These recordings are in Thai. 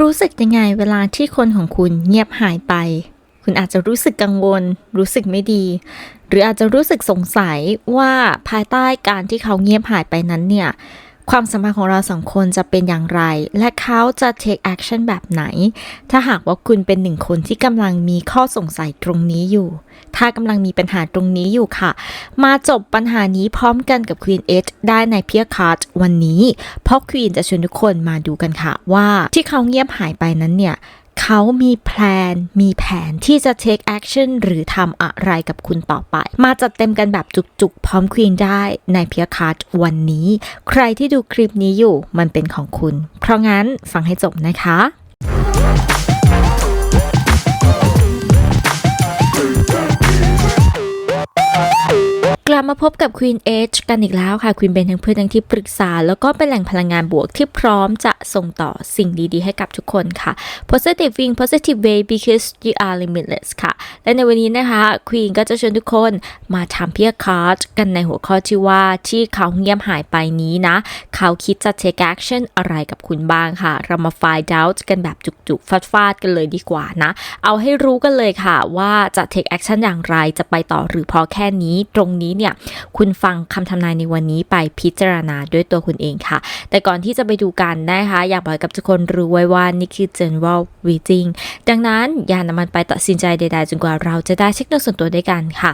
รู้สึกยังไงเวลาที่คนของคุณเงียบหายไป คุณอาจจะรู้สึกกังวล รู้สึกไม่ดี หรืออาจจะรู้สึกสงสัยว่าภายใต้การที่เขาเงียบหายไปนั้นเนี่ย ความสัมพันธ์ของเราสองคนจะเป็นอย่างไร และเขาจะ take action แบบไหน ถ้าหากว่าคุณเป็นหนึ่งคนที่กำลังมีข้อสงสัยตรงนี้อยู่ ถ้ากำลังมีปัญหาตรงนี้อยู่ค่ะ มาจบปัญหานี้พร้อมกันกับ Queen Edge ได้ในเพียคาร์ดวันนี้ เพราะ Queen จะชวนทุกคนมาดูกันค่ะว่าที่เขาเงียบหายไปนั้นเนี่ย เขามีแพลน มีแผนที่จะ take action หรือทำอะไรกับคุณต่อไป มาจัดเต็มกันแบบจุกๆ พร้อมควีนได้ในเพียคาร์ดวันนี้ ใครที่ดูคลิปนี้อยู่มันเป็นของคุณ เพราะงั้นฟังให้จบนะคะ ลับมาพบกับ Queen Age กันอีกแล้วค่ะ Queen เป็นทั้งเพื่อนทั้งที่ปรึกษา แล้วก็เป็นแหล่งพลังงานบวกที่พร้อมจะส่งต่อสิ่งดีๆ ให้กับทุกคนค่ะ positive wing positive way because you are limitless ค่ะ และในวันนี้นะคะ Queen ก็จะชวนทุกคนมาทำเพียร์คาร์ดกันในหัวข้อที่ว่าที่เขาเงียบหายไปนี้นะ เขาคิดจะ take action อะไรกับคุณบ้างค่ะ เรามา find out กันแบบจุกๆฟาดๆกันเลยดีกว่านะ เอาให้รู้กันเลยค่ะว่าจะ take action อย่างไรจะไปต่อหรือพอแค่นี้ตรงนี้เนี่ยคุณฟังคำทำนายในวันนี้ไปพิจารณาด้วยตัวคุณเองค่ะ แต่ก่อนที่จะไปดูกันนะคะอยากบอกกับทุกคนรู้ไว้ว่านี่คือ general reading ดังนั้นอย่านำมันไปตัดสินใจใดๆจนกว่าเราจะได้เช็คดวงส่วนตัวด้วยกันค่ะ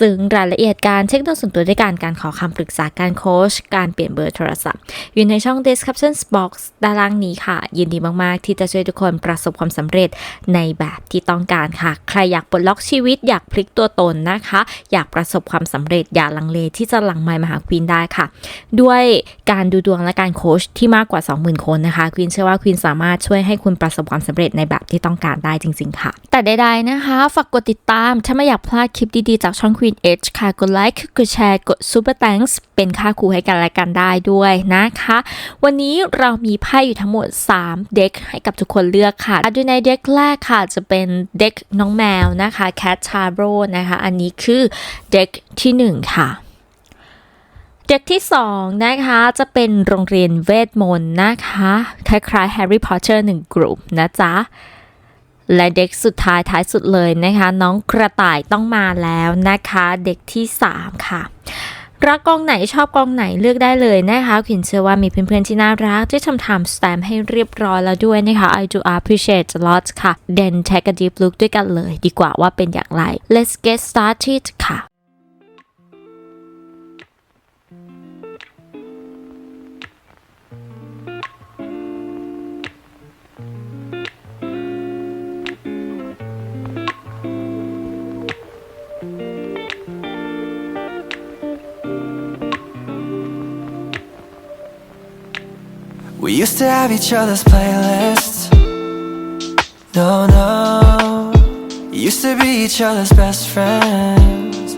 ซึ่งรายละเอียดการเช็คดวงส่วนตัวด้วยกันการขอคำปรึกษาการโค้ชการเปลี่ยนเบอร์โทรศัพท์ อยู่ในช่อง description box ด้านล่างนี้ค่ะ ยินดีมากๆ ที่จะช่วยทุกคนประสบความสำเร็จในแบบที่ต้องการค่ะ ใครอยากปลดล็อกชีวิตอยากพลิกตัวตนนะคะ อยากประสบความสำเร็จอย่าลังเลที่จะหลังไมล์มาหาควีนได้ค่ะ ด้วยการดูดวงและการโค้ชที่มากกว่า 20,000 คนนะคะควีนเชื่อว่าควีนสามารถช่วยให้คุณประสบความสำเร็จในแบบที่ต้องการได้จริง ๆ ค่ะ แต่ใดๆนะคะ ฝากกดติดตามถ้าไม่อยากพลาดคลิปดีๆ จากช่อง Queen Edge ค่ะ กดไลค์กดแชร์กด Super Thanks เป็นค่าครูให้กันและกันได้ด้วยนะคะ วันนี้เรามีไพ่อยู่ทั้งหมด 3 เด็กให้กับทุกคนเลือกค่ะโดยในเด็กแรกค่ะจะเป็นเด็กน้องแมวนะคะ Cat t a r o นะคะ อันนี้คือเด็กที่ 1 ค่ะเด็กที่2นะคะจะเป็นโรงเรียนเวทมนต์นะคะ คล้ายๆ Harry Potter หนึ่งกลุ่มนะจ๊ะ และเด็กสุดท้ายท้ายสุดเลยนะคะ น้องกระต่ายต้องมาแล้วนะคะ เด็กที่ 3 ค่ะ รักกองไหนชอบกองไหนเลือกได้เลยนะคะขินเชื่อว่ามีเพื่อนๆที่น่ารักที่ทำตามแสตมให้เรียบร้อยแล้วด้วยนะคะ I do appreciate a lot ค่ะ then take a deep look ด้วยกันเลย ดีกว่าว่าเป็นอย่างไร let's get started ค่ะ We used to have each other's playlists. No, no. Used to be each other's best friends.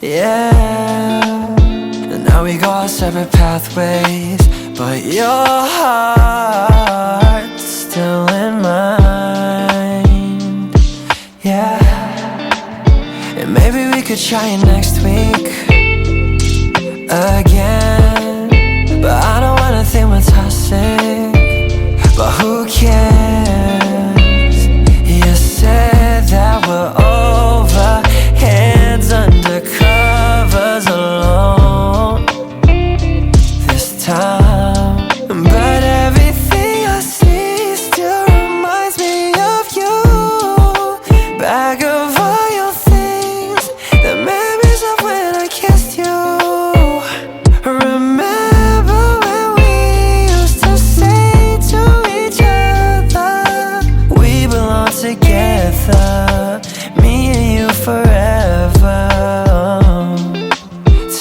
Yeah. And now we go our separate pathways. But your heart's still in mine. Yeah. And maybe we could try it next week again.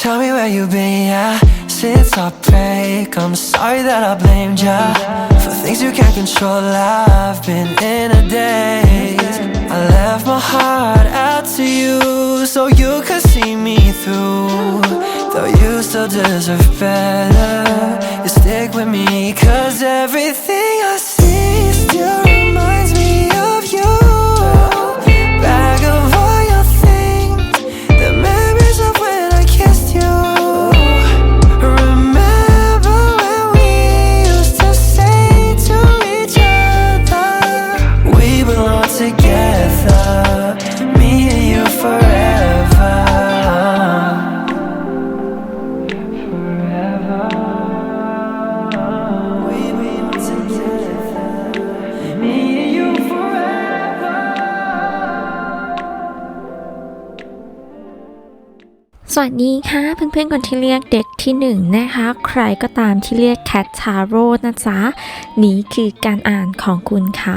Tell me where you've been, yeah. Since our break, I'm sorry that I blamed ya for things you can't control. I've been in a daze. I left my heart out to you so you could see me through. Though you still deserve better, you stick with me, cause everything I see ดีค่ะเพื่อนๆคนที่เรียกเด็กที่หนึ่งนะคะ ใครก็ตามที่เรียกแคทชาโร่นะจ๊ะ นี่คือการอ่านของคุณค่ะ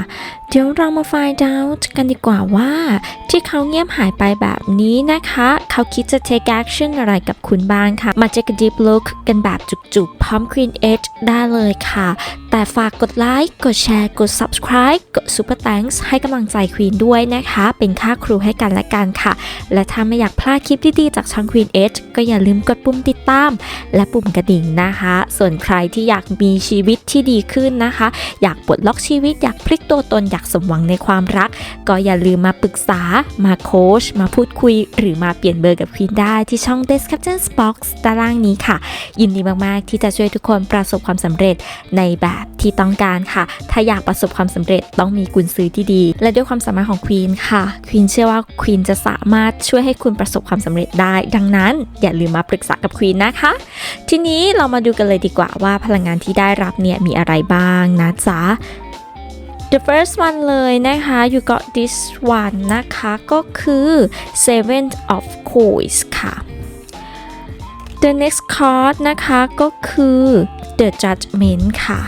เดี๋ยวเรามา find out กันดีกว่าว่า ที่เขาเงียบหายไปแบบนี้นะคะ เขาคิดจะ take action อะไรกับคุณบ้างค่ะ มา take a deep look กันแบบจุกๆ พร้อม Queen Edge ได้เลยค่ะ แต่ฝากกดไลค์กดแชร์กด subscribe กด super thanks ให้กำลังใจ Queen ด้วยนะคะ เป็นค่าครูให้กันและกันค่ะ และถ้าไม่อยากพลาดคลิปดีๆจากช่อง Queen Edge ก็อย่าลืมกดปุ่มติดตาม และปุ่มกระดิ่งนะคะ ส่วนใครที่อยากมีชีวิตที่ดีขึ้นนะคะ อยากปลดล็อกชีวิตอยากพลิกตัวตนอยากสมหวังในความรัก ก็อย่าลืมมาปรึกษา มาโค้ช มาพูดคุย หรือมาเปลี่ยนเบอร์กับ Queen ได้ที่ช่อง Description Box ด้านล่างนี้ค่ะ ยินดีมาก ๆ ที่จะช่วยทุกคนประสบความสำเร็จในแบบที่ต้องการค่ะ ถ้าอยากประสบความสำเร็จต้องมีกุญซื้อที่ดี และด้วยความสามารถของควีนค่ะ ควีนเชื่อว่าควีนจะสามารถช่วยให้คุณประสบความสำเร็จได้ ดังนั้น อย่าลืมมาปรึกษากับควีนนะคะ ทีนี้เรามาดูกันเลยดีกว่าว่าพลังงานที่ได้รับเนี่ยมีอะไรบ้างนะจ๊ะ The first one เลยนะคะ you got this one นะคะก็คือ seven of coins ค่ะ The next card นะคะก็คือ The Judgment ค่ะ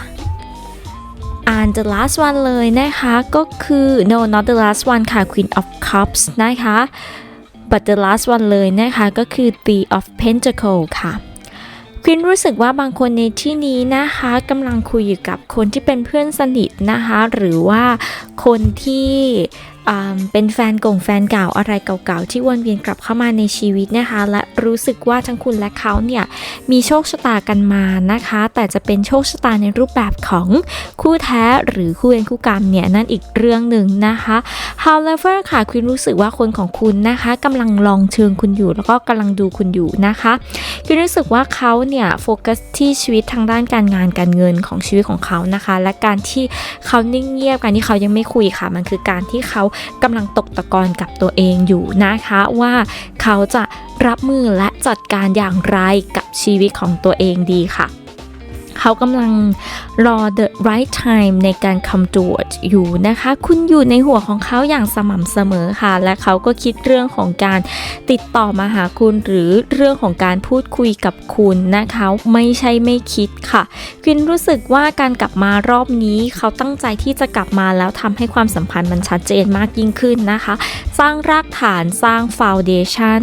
and the last one เลยนะคะก็คือ no not the last one ค่ะ Queen of Cups นะคะ but the last one เลยนะคะก็คือ The of Pentacle ค่ะ ควินรู้สึกว่าบางคนในที่นี้นะคะกำลังคุยอยู่กับคนที่เป็นเพื่อนสนิทนะคะ หรือว่าคนที่เป็นแฟนกงแฟนเก่าอะไรเก่าๆ ที่วนเวียนกลับเข้ามาในชีวิตนะคะ และรู้สึกว่าทั้งคุณและเขาเนี่ยมีโชคชะตากันมานะคะ แต่จะเป็นโชคชะตาในรูปแบบของคู่แท้หรือคู่เวรคู่กรรมเนี่ยนั่นอีกเรื่องหนึ่งนะคะ however ค่ะควินรู้สึกว่าคนของคุณนะคะกำลังลองเชิงคุณอยู่ แล้วก็กำลังดูคุณอยู่นะคะคือรู้สึกว่าเขาเนี่ยโฟกัสที่ชีวิตทางด้านการงานการเงินของชีวิตของเขานะคะ และการที่เขานิ่งเงียบการที่เขายังไม่คุยค่ะ มันคือการที่เขากำลังตกตะกอนกับตัวเองอยู่นะคะว่าเขาจะรับมือและจัดการอย่างไรกับชีวิตของตัวเองดีค่ะ เขากำลังรอ the right time ในการคำตรวจอยู่นะคะ คุณอยู่ในหัวของเขาอย่างสม่ำเสมอค่ะ และเขาก็คิดเรื่องของการติดต่อมาหาคุณ หรือเรื่องของการพูดคุยกับคุณนะคะ ไม่ใช่ไม่คิดค่ะควินรู้สึกว่าการกลับมารอบนี้ เขาตั้งใจที่จะกลับมาแล้วทำให้ความสัมพันธ์มันชัดเจนมากยิ่งขึ้นนะคะ สร้างรากฐานสร้างฟ u n เดชัน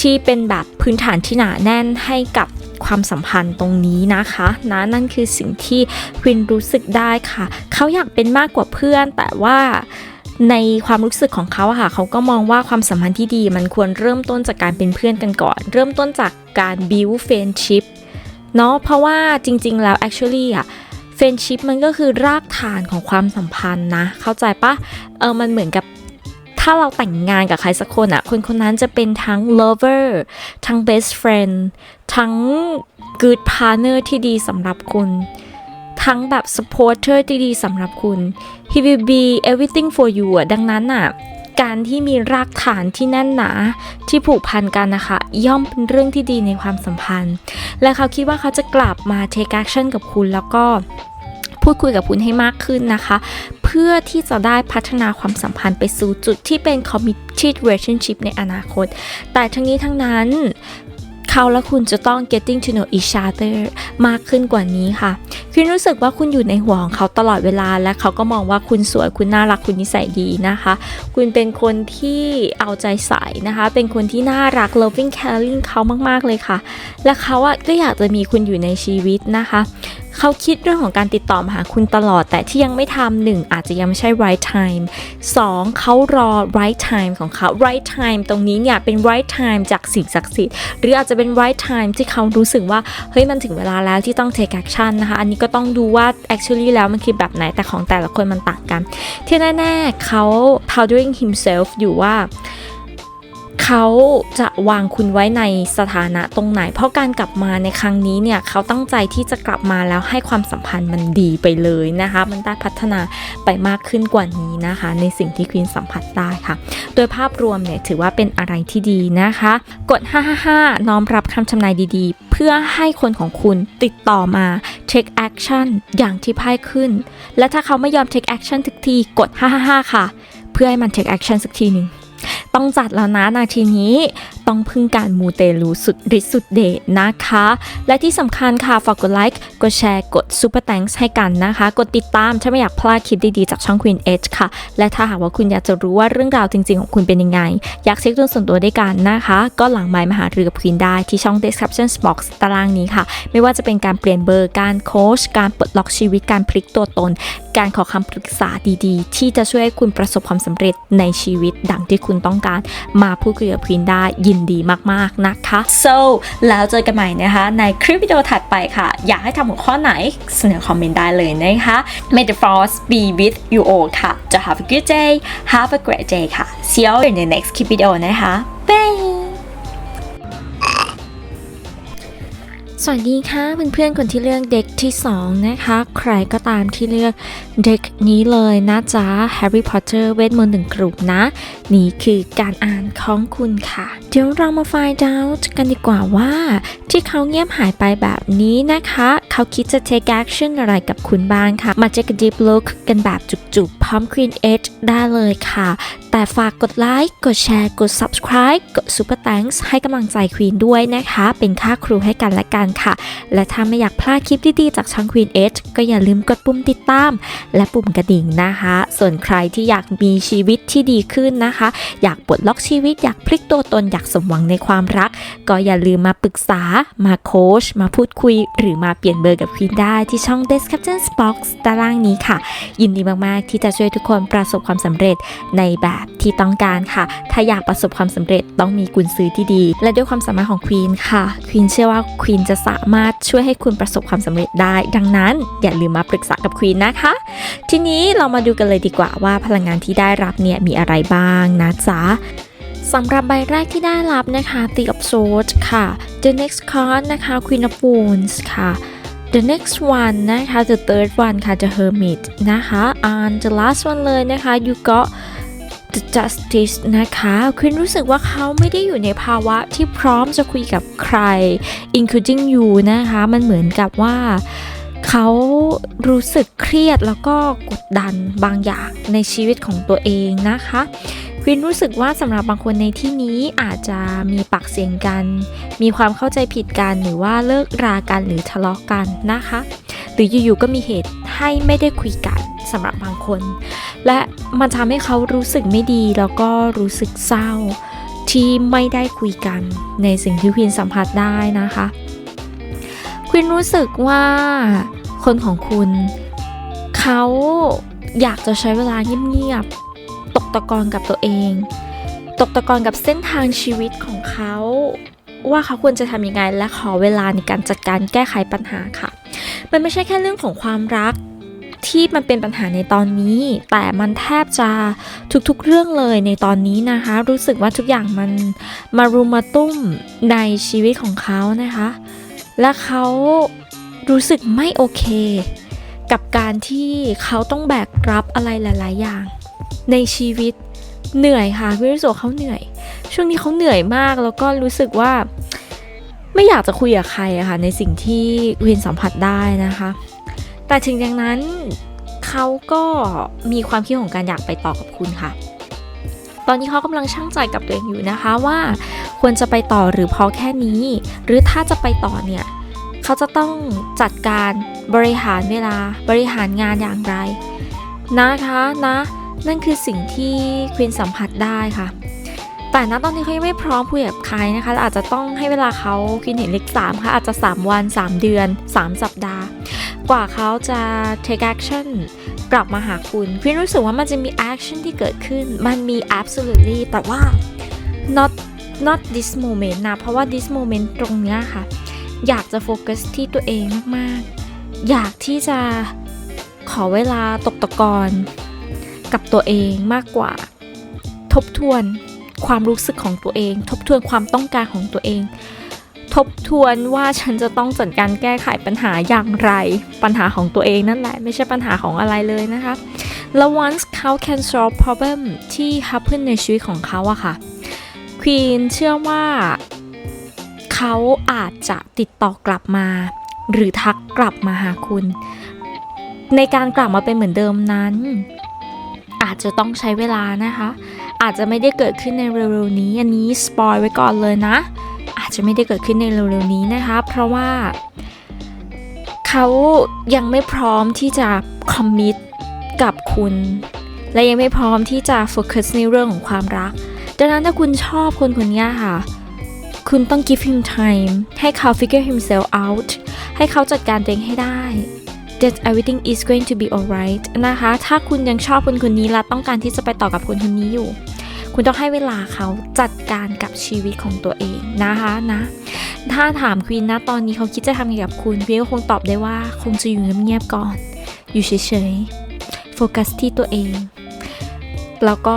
ที่เป็นแบบพื้นฐานที่หนาแน่นให้กับ ความสัมพันธ์ตรงนี้นะคะนะนั่นคือสิ่งที่ควินรู้สึกได้ค่ะ เขาอยากเป็นมากกว่าเพื่อนแต่ว่าในความรู้สึกของเขาค่ะ เขาก็มองว่าความสัมพันธ์ที่ดี มันควรเริ่มต้นจากการเป็นเพื่อนกันก่อน เริ่มต้นจากการ build friendship เนาะเพราะว่าจริง ๆ แล้ว actually อะ friendship มันก็คือรากฐานของความสัมพันธ์นะ เข้าใจปะเออมันเหมือนกับ ถ้าเราแต่งงานกับใครสักคนอะคนคนนั้นจะเป็นทั้ง lover ทั้ง best friend ทั้ง good partner ที่ดีสำหรับคุณทั้งแบบ supporter ที่ดีสำหรับคุณ he will be everything for you อะดังนั้นอะการที่มีรากฐานที่แน่นหนาที่ผูกพันกันนะคะ ย่อมเป็นเรื่องที่ดีในความสัมพันธ์ และเขาคิดว่าเขาจะกลับมา take action กับคุณแล้วก็ พูดคุยกับคุณให้มากขึ้นนะคะ เพื่อที่จะได้พัฒนาความสัมพันธ์ไปสู่จุดที่เป็น committed relationship ในอนาคต แต่ทั้งนี้ทั้งนั้นเขาและคุณจะต้อง getting to know each other มากขึ้นกว่านี้ค่ะ คุณรู้สึกว่าคุณอยู่ในหัวของเขาตลอดเวลา และเขาก็มองว่าคุณสวย คุณน่ารัก คุณนิสัยดีนะคะ คุณเป็นคนที่เอาใจใส่นะคะ เป็นคนที่น่ารัก loving caring เขามาก ๆ เลยค่ะ และเขาอะก็อยากจะมีคุณอยู่ในชีวิตนะคะ เขาคิดเรื่องของการติดต่อมาหาคุณตลอด แต่ที่ยังไม่ทำหนึ่งอาจจะยังไม่ใช่ right time สองเขารอ right time ของเขา right time ตรงนี้เนี่ยเป็น right time จากสิ่งศักดิ์สิทธิ์หรืออาจจะเป็น right time ที่เขารู้สึกว่าเฮ้ยมันถึงเวลาแล้วที่ต้อง take action นะคะ อันนี้ก็ต้องดูว่า actually แล้วมันคือแบบไหนแต่ของแต่ละคนมันต่างกัน ที่แน่ ๆเขา powdering himself อยู่ว่า เขาจะวางคุณไว้ในสถานะตรงไหน เพราะการกลับมาในครั้งนี้เนี่ยเขาตั้งใจที่จะกลับมาแล้วให้ความสัมพันธ์มันดีไปเลยนะคะ มันได้พัฒนาไปมากขึ้นกว่านี้นะคะ ในสิ่งที่ควีนสัมผัสได้ค่ะ โดยภาพรวมเนี่ยถือว่าเป็นอะไรที่ดีนะคะ กด 555 น้อมรับคำทำนายดีๆ เพื่อให้คนของคุณติดต่อมา take action อย่างที่พ่ายขึ้น และถ้าเขาไม่ยอม take action ทุกทีกด 555 ค่ะ เพื่อให้มัน take action สักทีหนึ่งต้องจัดแล้วนะนาทีนี้ ต้องพึ่งการมูเตลูสุดฤทธิ์สุดเดชนะคะ และที่สำคัญค่ะ ฝากกดไลค์กดแชร์กด Super Thanks ให้กันนะคะ กดติดตามถ้าไม่อยากพลาดคลิปดีๆ จากช่อง Queen Edge ค่ะ และถ้าหากว่าคุณอยากจะรู้ว่าเรื่องราวจริงๆ ของคุณเป็นยังไง อยากเช็คตัวส่วนตัวได้วยกันนะคะ ก็หลังไมค์มาหารือกับ Queen ได้ที่ช่อง description box ตารางนี้ค่ะ ไม่ว่าจะเป็นการเปลี่ยนเบอร์การโค้ชการปลดล็อกชีวิตการพลิกตัวตน การขอคำปรึกษาดีๆ ที่จะช่วยให้คุณประสบความสำเร็จในชีวิตดังที่คุณต้องการมาพูดคุยกับควีนได้ยินดีมากๆนะคะ so แล้วเจอกันใหม่นะคะ ในคลิปวิดีโอถัดไปค่ะ อยากให้ทำหัวข้อไหนเสนอคอมเมนต์ได้เลยนะคะ May the force be with you all ค่ะ จะ have a good day have a great day ค่ะ see you in the next คลิปวิดีโอนะคะ bye สวัสดีค่ะเพื่อนๆคนที่เลือกเด็กที่ 2 นะคะ ใครก็ตามที่เลือกเด็กนี้เลยนะจ๊ะ Harry Potter เวทมนต์หนึ่งกลุ่มนะ นี่คือการอ่านของคุณค่ะ เดี๋ยวเรามา find out กันดีกว่าว่า ที่เขาเงียบหายไปแบบนี้นะคะ เขาคิดจะ take action อะไรกับคุณบ้างค่ะ มา take a deep look กันแบบจุกๆ พร้อม Queen Edge ได้เลยค่ะแต่ฝากกดไลค์ กดแชร์ กด subscribe กด super thanks ให้กำลังใจ Queen ด้วยนะคะ เป็นค่าครูให้กันและกันค่ะ และถ้าไม่อยากพลาดคลิปดีๆจากช่อง Queen Edge ก็อย่าลืมกดปุ่มติดตาม และปุ่มกระดิ่งนะคะ ส่วนใครที่อยากมีชีวิตที่ดีขึ้นนะคะ อยากปลดล็อกชีวิต อยากพลิกตัวตน อยากสมหวังในความรัก ก็อย่าลืมมาปรึกษา มาโค้ช มาพูดคุย หรือมาเปลี่ยนเบอร์กับควีนได้ที่ช่อง description box ด้านล่างนี้ค่ะ ยินดีมากๆที่จะช่วยทุกคนประสบความสำเร็จในแบบที่ต้องการค่ะ ถ้าอยากประสบความสำเร็จต้องมีกุญซื้อที่ดี และด้วยความสามารถของควีนค่ะ ควีนเชื่อว่าควีนจะสามารถช่วยให้คุณประสบความสำเร็จได้ ดังนั้นอย่าลืมมาปรึกษากับควีนนะคะ ทีนี้เรามาดูกันเลยดีกว่าว่าพลังงานที่ได้รับเนี่ยมีอะไรบ้างนะจ๊ะสำหรับใบแรกที่ได้รับนะคะ The of Swords ค่ะ The next card นะคะ Queen of Wands ค่ะ The next one นะคะ The third one ค่ะ The Hermit นะคะ and the last one เลยนะคะ You got The Justice นะคะคุณรู้สึกว่าเขาไม่ได้อยู่ในภาวะที่พร้อมจะคุยกับใคร including you นะคะ มันเหมือนกับว่าเขารู้สึกเครียดแล้วก็กดดันบางอย่างในชีวิตของตัวเองนะคะควินรู้สึกว่าสำหรับบางคนในที่นี้อาจจะมีปากเสียงกัน มีความเข้าใจผิดกันหรือว่าเลิกรากันหรือทะเลาะกันนะคะ หรืออยู่ๆก็มีเหตุให้ไม่ได้คุยกันสำหรับบางคน และมันทำให้เขารู้สึกไม่ดีแล้วก็รู้สึกเศร้า ที่ไม่ได้คุยกันในสิ่งที่ควินสัมผัสได้นะคะควินรู้สึกว่าคนของคุณ เขาอยากจะใช้เวลาเงียบๆตกตะกอนกับตัวเอง ตกตะกอนกับเส้นทางชีวิตของเขาว่าเขาควรจะทำยังไงและขอเวลาในการจัดการแก้ไขปัญหาค่ะ มันไม่ใช่แค่เรื่องของความรัก ที่มันเป็นปัญหาในตอนนี้ แต่มันแทบจะทุกๆเรื่องเลยในตอนนี้นะคะ รู้สึกว่าทุกอย่างมันมารุมมาตุ้มในชีวิตของเขานะคะ และเขารู้สึกไม่โอเค กับการที่เขาต้องแบกรับอะไรหลาย ๆ อย่าง ในชีวิตเหนื่อยค่ะพี่รู้สึกเขาเหนื่อย ช่วงนี้เขาเหนื่อยมากแล้วก็รู้สึกว่าไม่อยากจะคุยกับใครอะค่ะในสิ่งที่วินสัมผัสได้นะคะ แต่ถึงอย่างนั้นเขาก็มีความคิดของการอยากไปต่อกับคุณค่ะ ตอนนี้เขากำลังช่างใจกับตัวเองอยู่นะคะว่าควรจะไปต่อหรือพอแค่นี้ หรือถ้าจะไปต่อเนี่ยเขาจะต้องจัดการบริหารเวลาบริหารงานอย่างไรนะคะนะ นั่นคือสิ่งที่ควีนสัมผัสได้ค่ะ แต่ณตอนนี้เขายังไม่พร้อมคุยกับใครนะคะอาจจะต้องให้เวลาเขาควีนเห็นเลขสามค่ะอาจจะ 3 วัน 3 เดือน 3 สัปดาห์ กว่าเขาจะ take action กลับมาหาคุณควีนรู้สึกว่ามันจะมี action ที่เกิดขึ้น มันมี absolutely แต่ว่า not not this moment นะ เพราะว่า this moment ตรงเนี้ยค่ะ อยากจะโฟกัสที่ตัวเองมาก ๆ อยากที่จะขอเวลาตกตะกอนกับตัวเองมากกว่า ทบทวน ความรู้สึกของตัวเอง ทบทวนความต้องการของตัวเอง ทบทวนว่าฉันจะต้องจัดการแก้ไขปัญหาอย่างไร ปัญหาของตัวเองนั่นแหละ ไม่ใช่ปัญหาของอะไรเลยนะคะ แล้ว once เขา can solve problem ที่ happen ในชีวิตของเขาอะค่ะ ควีนเชื่อว่าเขาอาจจะติดต่อกลับมา หรือทักกลับมาหาคุณ ในการกลับมาเป็นเหมือนเดิมนั้น อาจจะต้องใช้เวลานะคะ อาจจะไม่ได้เกิดขึ้นในเร็วๆนี้ อันนี้สปอยไว้ก่อนเลยนะ อาจจะไม่ได้เกิดขึ้นในเร็วๆนี้นะคะ เพราะว่าเขายังไม่พร้อมที่จะคอมมิตกับคุณ และยังไม่พร้อมที่จะโฟกัสในเรื่องของความรัก ดังนั้นถ้าคุณชอบคนคนนี้ค่ะ คุณต้อง give him time ให้เขา figure himself out ให้เขาจัดการตัวเองให้ได้ that everything is going to be alright นะคะ ถ้าคุณยังชอบคนคนนี้และต้องการที่จะไปต่อกับคนคนนี้อยู่ คุณต้องให้เวลาเขาจัดการกับชีวิตของตัวเองนะคะนะ ถ้าถามควีนนะตอนนี้เขาคิดจะทำยังไงกับคุณควีนก็คงตอบได้ว่าคงจะอยู่เงียบๆก่อน อยู่เฉยๆ โฟกัสที่ตัวเอง แล้วก็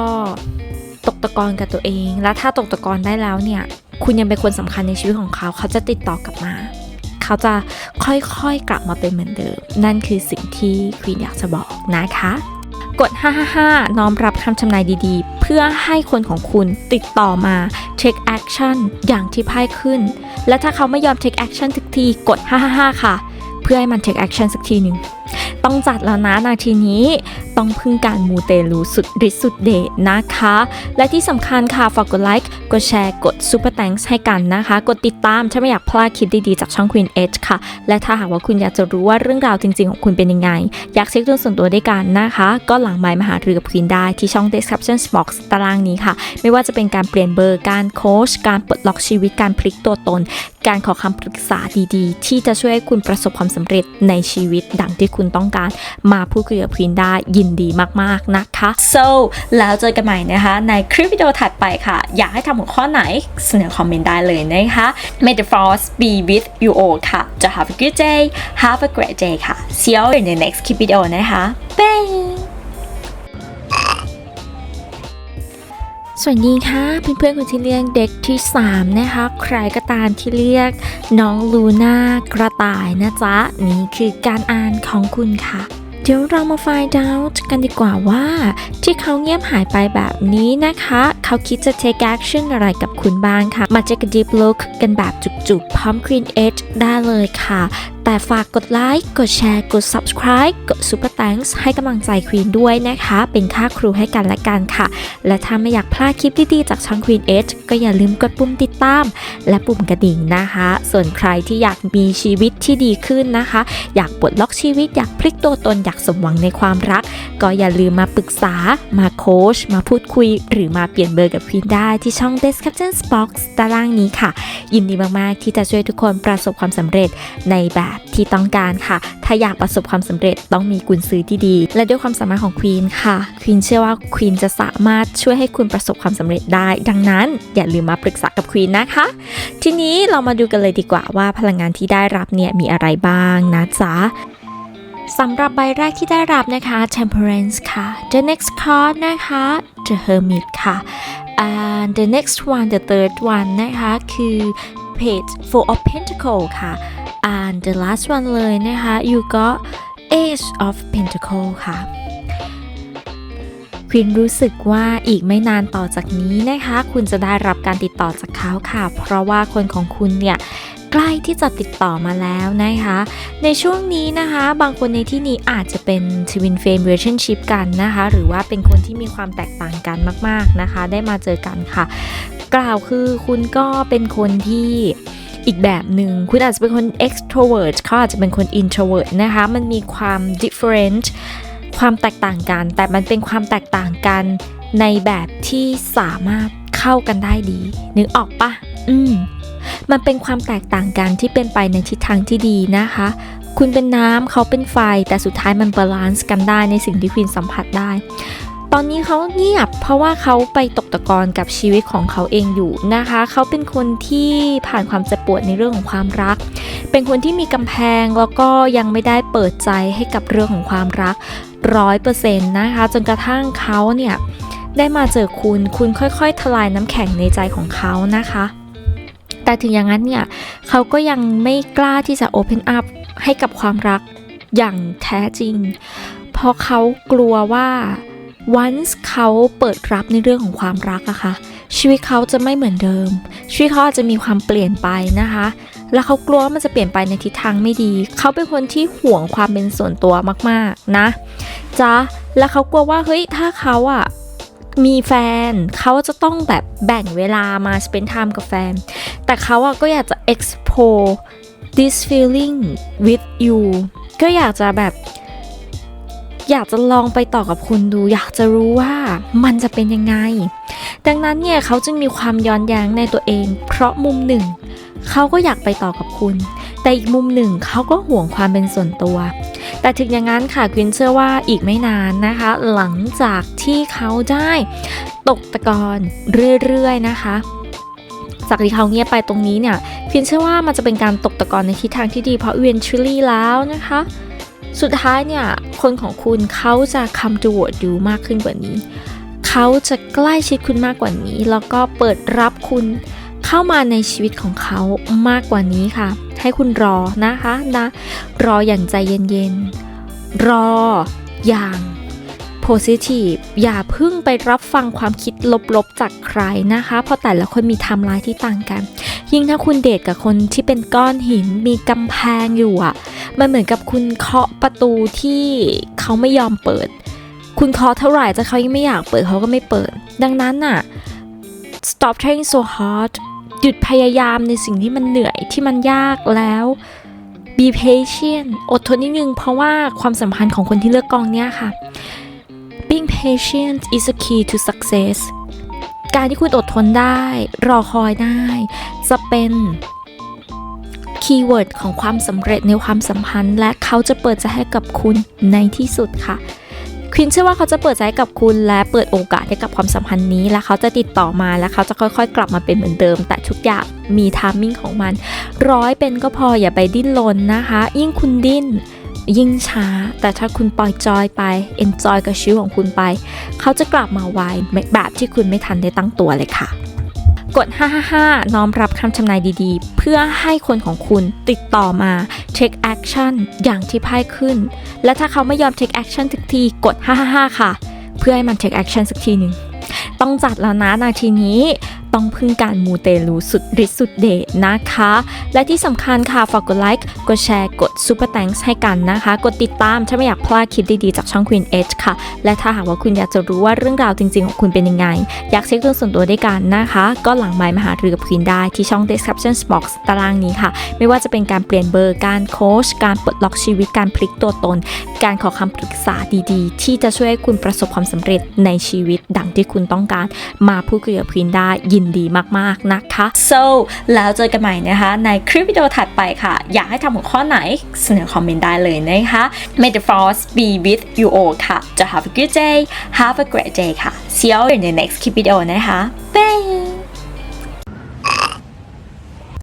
ตกตะกอนกับตัวเอง แล้วถ้าตกตะกอนได้แล้วเนี่ย คุณยังเป็นคนสำคัญในชีวิตของเขา เขาจะติดต่อกลับมา เขาจะค่อยๆกลับมาเป็นเหมือนเดิม นั่นคือสิ่งที่ควีนอยากจะบอกนะคะกด 555 น้อมรับคำชำนายดีๆ เพื่อให้คนของคุณติดต่อมา take action อย่างที่พ่ายขึ้น และถ้าเขาไม่ยอม take action ทุกที กด 555 ค่ะ เพื่อให้มัน take action สักทีหนึ่งต้องจัดแล้วนะนาทีนี้ต้องพึ่งการมูเตลูสุดฤทธิ์สุดเดชนะคะ และที่สำคัญค่ะฝากกดไลค์กดแชร์กด Super Thanks ให้กันนะคะ กดติดตามถ้าไม่อยากพลาดคลิปดีๆจากช่อง Queen Edge ค่ะ และถ้าหากว่าคุณอยากจะรู้ว่าเรื่องราวจริง ๆ ของคุณเป็นยังไง อยากเช็คตัวส่วนตัวด้วยกันนะคะ ก็หลังไมค์มาหาเรือกับ Queen ได้ที่ช่อง Description Box ตารางนี้ค่ะ ไม่ว่าจะเป็นการเปลี่ยนเบอร์การโค้ชการปลดล็อกชีวิตการพลิกตัวตน การขอคำปรึกษาดีๆ ที่จะช่วยให้คุณประสบความสำเร็จในชีวิตดังที่คุณต้องการมาพูดคุยกับพีนได้ยินดีมากๆนะคะ so แล้วเจอกันใหม่นะคะ ในคลิปวิดีโอถัดไปค่ะ อยากให้ทำหัวข้อไหนเสนอคอมเมนต์ได้เลยนะคะ May the force be with you all ค่ะ จะ have a good day have a great day ค่ะ see you in the next คลิปวิดีโอนะคะ bye สวัสดีค่ะเพื่อนๆคนที่เรียกเด็กที่ 3 นะคะ ใครก็ตามที่เรียกน้องลูน่ากระต่ายนะจ๊ะ นี่คือการอ่านของคุณค่ะ เดี๋ยวเรามา find out กันดีกว่าว่า ที่เขาเงียบหายไปแบบนี้นะคะ เขาคิดจะ take action อะไรกับคุณบ้างค่ะ มา take a deep look กันแบบจุกๆ พร้อม Queen Edge ได้เลยค่ะแต่ฝากกดไลค์ กดแชร์ กด subscribe กด super thanks ให้กำลังใจควีนด้วยนะคะ เป็นค่าครูให้กันและกันค่ะ และถ้าไม่อยากพลาดคลิปดีๆจากช่อง Queen Edge ก็อย่าลืมกดปุ่มติดตาม และปุ่มกระดิ่งนะคะ ส่วนใครที่อยากมีชีวิตที่ดีขึ้นนะคะ อยากปลดล็อกชีวิต อยากพลิกตัวตน อยากสมหวังในความรัก ก็อย่าลืมมาปรึกษา มาโค้ช มาพูดคุย หรือมาเปลี่ยนเบอร์กับควีนได้ที่ช่อง description box ตารางนี้ค่ะ ยินดีมากๆที่จะช่วยทุกคนประสบความสำเร็จในแบบที่ต้องการค่ะ ถ้าอยากประสบความสำเร็จต้องมีกุญซื้อที่ดี และด้วยความสามารถของควีนค่ะ ควีนเชื่อว่าควีนจะสามารถช่วยให้คุณประสบความสำเร็จได้ ดังนั้นอย่าลืมมาปรึกษากับควีนนะคะ ทีนี้เรามาดูกันเลยดีกว่าว่าพลังงานที่ได้รับเนี่ยมีอะไรบ้างนะจ๊ะสำหรับใบแรกที่ได้รับนะคะ temperance ค่ะ the next card นะคะ the hermit ค่ะ and the next one the third one นะคะ คือ page four of pentacle ค่ะ and the last one เลยนะคะ you got ace of pentacle ค่ะควินรู้สึกว่าอีกไม่นานต่อจากนี้นะคะ คุณจะได้รับการติดต่อจากเขาค่ะ เพราะว่าคนของคุณเนี่ยใกล้ที่จะติดต่อมาแล้วนะคะ ในช่วงนี้นะคะ บางคนในที่นี้อาจจะเป็น Twin Flame Relationship กันนะคะ หรือว่าเป็นคนที่มีความแตกต่างกันมาก ๆนะคะ ได้มาเจอกันค่ะ กล่าวคือคุณก็เป็นคนที่ อีกแบบหนึ่งคุณอาจจะเป็นคน extrovert เขาอาจจะเป็นคน introvert นะคะ มันมีความ different ความแตกต่างกัน แต่มันเป็นความแตกต่างกันในแบบที่สามารถเข้ากันได้ดี นึกออกปะอืม มันเป็นความแตกต่างกันที่เป็นไปในทิศทางที่ดีนะคะ คุณเป็นน้ำเขาเป็นไฟ แต่สุดท้ายมันบาลานซ์กันได้ในสิ่งที่คุณสัมผัสได้ ตอนนี้เขาเงียบเพราะว่าเขาไปตกตะกอนกับชีวิตของเขาเองอยู่นะคะ เขาเป็นคนที่ผ่านความเจ็บปวดในเรื่องของความรัก เป็นคนที่มีกำแพงแล้วก็ยังไม่ได้เปิดใจให้กับเรื่องของความรักร้อยเปอร์เซ็นต์นะคะ จนกระทั่งเขาเนี่ยได้มาเจอคุณ คุณค่อยๆ ทลายน้ำแข็งในใจของเขานะคะ แต่ถึงอย่างนั้นเนี่ยเขาก็ยังไม่กล้าที่จะ Open up ให้กับความรักอย่างแท้จริง เพราะเขากลัวว่า once เขาเปิดรับในเรื่องของความรักอะค่ะ ชีวิตเขาจะไม่เหมือนเดิม ชีวิตเขาอาจจะมีความเปลี่ยนไปนะคะ แล้วเขากลัวว่ามันจะเปลี่ยนไปในทิศทางไม่ดี เขาเป็นคนที่ห่วงความเป็นส่วนตัวมากๆนะจ๊ะแล้วเขากลัวว่าเฮ้ยถ้าเขาอะมีแฟนเขาจะต้องแบบแบ่งเวลามา spend time กับแฟน แต่เขาอะก็อยากจะ explore this feeling with you ก็อยากจะแบบ อยากจะลองไปต่อกับคุณดู อยากจะรู้ว่ามันจะเป็นยังไง ดังนั้นเนี่ยเขาจึงมีความย้อนแย้งในตัวเอง เพราะมุมหนึ่ง เขาก็อยากไปต่อกับคุณ แต่อีกมุมหนึ่งเขาก็ห่วงความเป็นส่วนตัว แต่ถึงอย่างนั้นค่ะควินเชื่อว่าอีกไม่นานนะคะ หลังจากที่เขาได้ตกตะกอนเรื่อยๆนะคะจากที่เขาเงียบไปตรงนี้เนี่ยควินเชื่อว่ามันจะเป็นการตกตะกอนในทิศทางที่ดีเพราะ eventually แล้วนะคะ สุดท้ายเนี่ยคนของคุณเขาจะ come toward you มากขึ้นกว่านี้ เขาจะใกล้ชิดคุณมากกว่านี้ แล้วก็เปิดรับคุณเข้ามาในชีวิตของเขามากกว่านี้ค่ะ ให้คุณรอนะคะนะ รออย่างใจเย็นๆ รออย่าง positive อย่าเพิ่งไปรับฟังความคิดลบๆจากใครนะคะ เพราะแต่ละคนมีไทม์ไลน์ที่ต่างกัน ยิ่งถ้าคุณเดทกับคนที่เป็นก้อนหินมีกำแพงอยู่อะ มันเหมือนกับคุณเคาะประตูที่เขาไม่ยอมเปิด คุณเคาะเท่าไหร่จะเขายังไม่อยากเปิดเขาก็ไม่เปิด ดังนั้นน่ะ stop trying so hard หยุดพยายามในสิ่งที่มันเหนื่อยที่มันยากแล้ว be patient อดทนนิดนึงเพราะว่าความสัมพันธ์ของคนที่เลือกกองเนี้ยค่ะ being patient is a key to success การที่คุณอดทนได้ รอคอยได้ จะเป็น คีย์เวิร์ดของความสำเร็จในความสัมพันธ์ และเขาจะเปิดใจให้กับคุณในที่สุดค่ะควินเชื่อว่าเขาจะเปิดใจให้กับคุณและเปิดโอกาสให้กับความสัมพันธ์นี้ และเขาจะติดต่อมาและเขาจะค่อยๆ กลับมาเป็นเหมือนเดิม แต่ทุกอย่างมีทามมิ่งของมันร้อยเป็นก็พออย่าไปดิ้นรนนะคะ ยิ่งคุณดิ้น ยิ่งช้า แต่ถ้าคุณปล่อยจอยไป enjoy กับชีวิตของคุณไป เขาจะกลับมาไวแบบที่คุณไม่ทันได้ตั้งตัวเลยค่ะ กด 555 น้อมรับคำทำนายดีๆ เพื่อให้คนของคุณติดต่อมาเช็คแอคชั่นอย่างที่พ่ายขึ้น และถ้าเขาไม่ยอม take action ทุกทีกด 555 ค่ะ เพื่อให้มันเช็คแอคชั่นสักทีหนึ่ง ต้องจัดแล้วนะนาทีนี้ ต้องพึ่งการมูเตลูสุดฤทธิ์สุดเดชนะคะ และที่สำคัญค่ะ ฝากกดไลค์ กดแชร์ กด Super Thanks ให้กันนะคะ กดติดตามถ้าไม่อยากพลาดคลิปดีๆ จากช่อง Queen Edge ค่ะ และถ้าหากว่าคุณอยากจะรู้ว่าเรื่องราวจริงๆ ของคุณเป็นยังไง อยากเช็คเรื่องส่วนตัวด้วยกันนะคะ ก็หลังไมค์มาหาเรือกับ Queen ได้ที่ช่อง Description Box ตารางนี้ค่ะ ไม่ว่าจะเป็นการเปลี่ยนเบอร์ การโค้ช การปลดล็อกชีวิต การพลิกตัวตน การขอคำปรึกษาดีๆ ที่จะช่วยให้คุณประสบความสำเร็จในชีวิตดังที่คุณต้องการมาพูดคุยกับพีนได้ยินดีมากๆนะคะ so แล้วเจอกันใหม่นะคะ ในคลิปวิดีโอถัดไปค่ะ อยากให้ทำหัวข้อไหนเสนอคอมเมนต์ได้เลยนะคะ May the force be with you all ค่ะ จะ have a good day have a great day ค่ะ see you in the next คลิปวิดีโอนะคะ bye